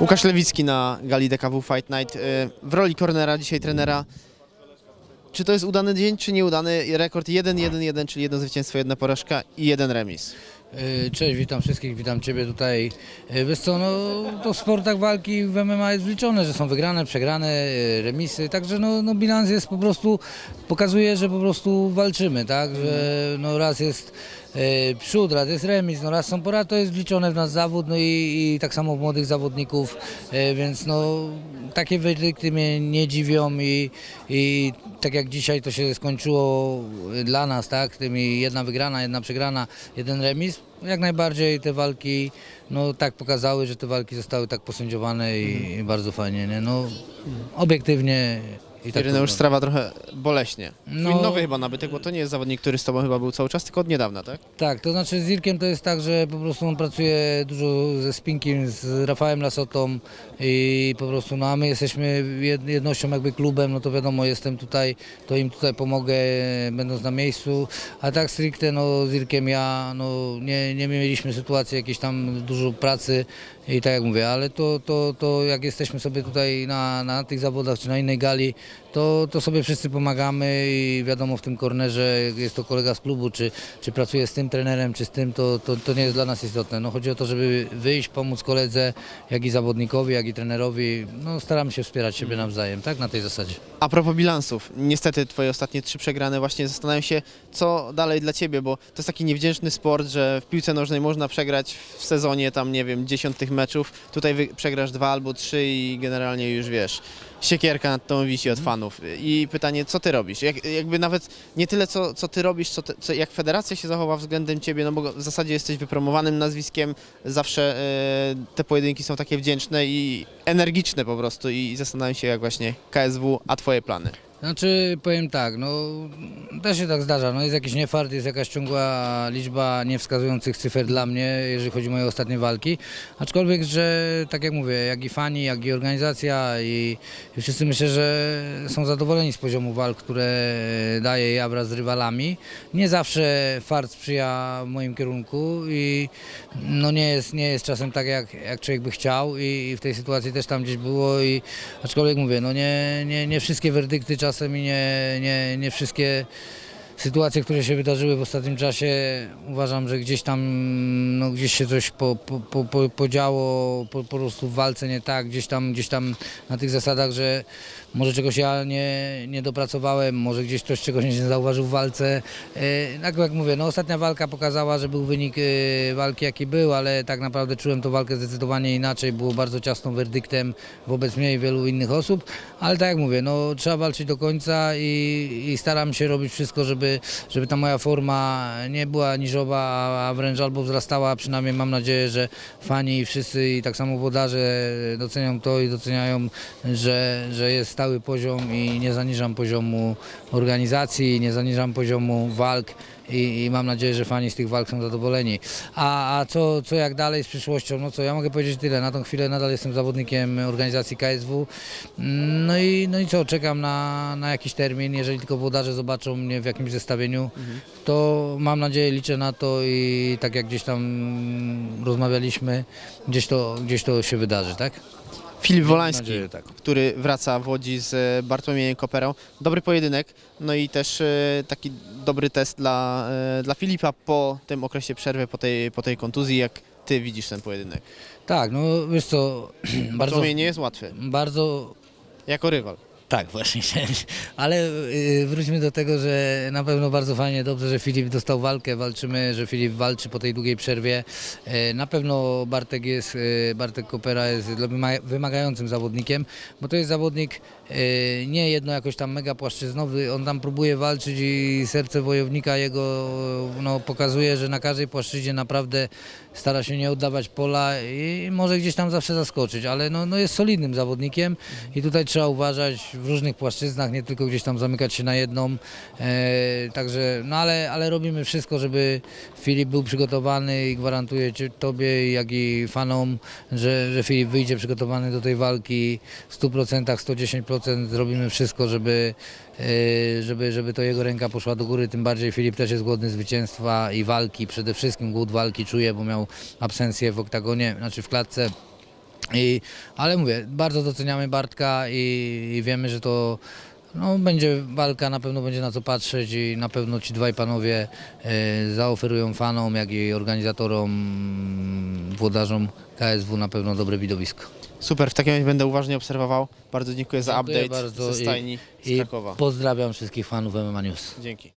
Łukasz Lewicki na gali DKW Fight Night. y, W roli cornera, dzisiaj trenera. Czy to jest udany dzień, czy nieudany? Rekord 1-1-1, czyli jedno zwycięstwo, jedna porażka i jeden remis. E, Cześć, witam wszystkich, witam Ciebie tutaj. E, Wiesz co, no to w sportach walki w MMA jest wliczone, że są wygrane, przegrane, remisy, także no, no bilans jest po prostu, pokazuje, że po prostu walczymy, tak, że no raz jest przód, raz jest remis, no raz są porady, to jest wliczone w nasz zawód, no i, i tak samo w młodych zawodników, e, więc no takie werdykty mnie nie dziwią i, i tak jak dzisiaj to się skończyło dla nas, tak, tymi jedna wygrana, jedna przegrana, jeden remis, jak najbardziej te walki no tak pokazały, że te walki zostały tak posędziowane i, i bardzo fajnie, nie? No obiektywnie i tak Ireneusz to- Strawa trochę boleśnie. No. nowy chyba nabytek, bo to nie jest zawodnik, który z Tobą chyba był cały czas, tylko od niedawna, tak? Tak, to znaczy z Irkiem to jest tak, że po prostu on pracuje dużo ze Spinkiem, z Rafałem Lasotą i po prostu, no a my jesteśmy jed- jednością jakby klubem, no to wiadomo, jestem tutaj, to im tutaj pomogę będąc na miejscu, a tak stricte no z Irkiem ja, no nie, nie mieliśmy sytuacji jakiejś tam dużo pracy i tak jak mówię, ale to, to, to jak jesteśmy sobie tutaj na, na tych zawodach czy na innej gali, to, to sobie wszyscy pomagamy i wiadomo w tym kornerze jest to kolega z klubu, czy, czy pracuje z tym trenerem, czy z tym, to, to, to nie jest dla nas istotne. No, chodzi o to, żeby wyjść, pomóc koledze, jak i zawodnikowi, jak i trenerowi. No, staramy się wspierać siebie nawzajem, tak? Na tej zasadzie. A propos bilansów, niestety Twoje ostatnie trzy przegrane, właśnie zastanawiam się, co dalej dla Ciebie, bo to jest taki niewdzięczny sport, że w piłce nożnej można przegrać w sezonie tam, nie wiem, 10 tych meczów, tutaj przegrasz dwa albo trzy i generalnie już wiesz, siekierka nad tą wisi od fanów. I pytanie, co Ty robisz? Jak, jakby nawet nie tyle, co, co Ty robisz, co, co jak federacja się zachowa względem Ciebie, no bo w zasadzie jesteś wypromowanym nazwiskiem, zawsze e, te pojedynki są takie wdzięczne i energiczne po prostu i zastanawiam się, jak właśnie KSW, a Twoje plany. Znaczy powiem tak, no też się tak zdarza, no jest jakiś niefart, jest jakaś ciągła liczba niewskazujących cyfer dla mnie, jeżeli chodzi o moje ostatnie walki, aczkolwiek, że tak jak mówię, jak i fani, jak i organizacja i, i wszyscy myślę, że są zadowoleni z poziomu walk, które daję ja wraz z rywalami. Nie zawsze fart sprzyja w moim kierunku i no nie jest, nie jest czasem tak jak, jak człowiek by chciał i, i w tej sytuacji też tam gdzieś było i aczkolwiek mówię, no nie, nie, nie wszystkie werdykty czasem i nie, nie, nie wszystkie sytuacje, które się wydarzyły w ostatnim czasie, uważam, że gdzieś tam, no gdzieś się coś po, po, po, podziało po, po prostu w walce nie tak, gdzieś tam, gdzieś tam na tych zasadach, że może czegoś ja nie, nie dopracowałem, może gdzieś ktoś czegoś nie zauważył w walce. E, Tak jak mówię, no ostatnia walka pokazała, że był wynik e, walki jaki był, ale tak naprawdę czułem tą walkę zdecydowanie inaczej, było bardzo ciasną werdyktem wobec mnie i wielu innych osób, ale tak jak mówię, no trzeba walczyć do końca i, i staram się robić wszystko, żeby, żeby ta moja forma nie była niżowa, a wręcz albo wzrastała, przynajmniej mam nadzieję, że fani i wszyscy i tak samo włodarze docenią to i doceniają, że, że jest stały poziom i nie zaniżam poziomu organizacji, nie zaniżam poziomu walk i, i mam nadzieję, że fani z tych walk są zadowoleni. A, a co, co jak dalej z przyszłością? No co, ja mogę powiedzieć tyle. Na tą chwilę nadal jestem zawodnikiem organizacji KSW. Mm, No i, no i co, czekam na, na jakiś termin. Jeżeli tylko włodarze zobaczą mnie w jakimś zestawieniu, to mam nadzieję, liczę na to i tak jak gdzieś tam rozmawialiśmy, gdzieś to, gdzieś to się wydarzy, tak? Filip Wolański, nadzieję, tak. który wraca w Łodzi z e, Bartłomiejem Koperą. Dobry pojedynek, no i też e, taki dobry test dla, e, dla Filipa po tym okresie przerwy, po tej, po tej kontuzji. Jak ty widzisz ten pojedynek? Tak, no wiesz co, bardzo, Bartłomiej nie jest łatwy, bardzo jako rywal. Tak, właśnie. Ale y, wróćmy do tego, że na pewno bardzo fajnie, dobrze, że Filip dostał walkę, walczymy, że Filip walczy po tej długiej przerwie. E, Na pewno Bartek jest, e, Bartek Kopera jest wymagającym zawodnikiem, bo to jest zawodnik e, nie jedno jakoś tam mega płaszczyznowy, on tam próbuje walczyć i serce wojownika jego no, pokazuje, że na każdej płaszczyźnie naprawdę stara się nie oddawać pola i może gdzieś tam zawsze zaskoczyć, ale no, no jest solidnym zawodnikiem i tutaj trzeba uważać w różnych płaszczyznach, nie tylko gdzieś tam zamykać się na jedną. E, także, no ale, ale robimy wszystko, żeby Filip był przygotowany i gwarantuję Tobie, jak i fanom, że, że Filip wyjdzie przygotowany do tej walki w 100%, 110%. Zrobimy wszystko, żeby, e, żeby, żeby to jego ręka poszła do góry. Tym bardziej Filip też jest głodny zwycięstwa i walki. Przede wszystkim głód walki czuje, bo miał absencję w oktagonie, znaczy w klatce I, ale mówię, bardzo doceniamy Bartka i, i wiemy, że to no, będzie walka, na pewno będzie na co patrzeć i na pewno ci dwaj panowie e, zaoferują fanom, jak i organizatorom, włodarzom KSW na pewno dobre widowisko. Super, w takim razie będę uważnie obserwował. Bardzo dziękuję za update bardzo ze i- stajni z I Krakowa. pozdrawiam wszystkich fanów MMA News. Dzięki.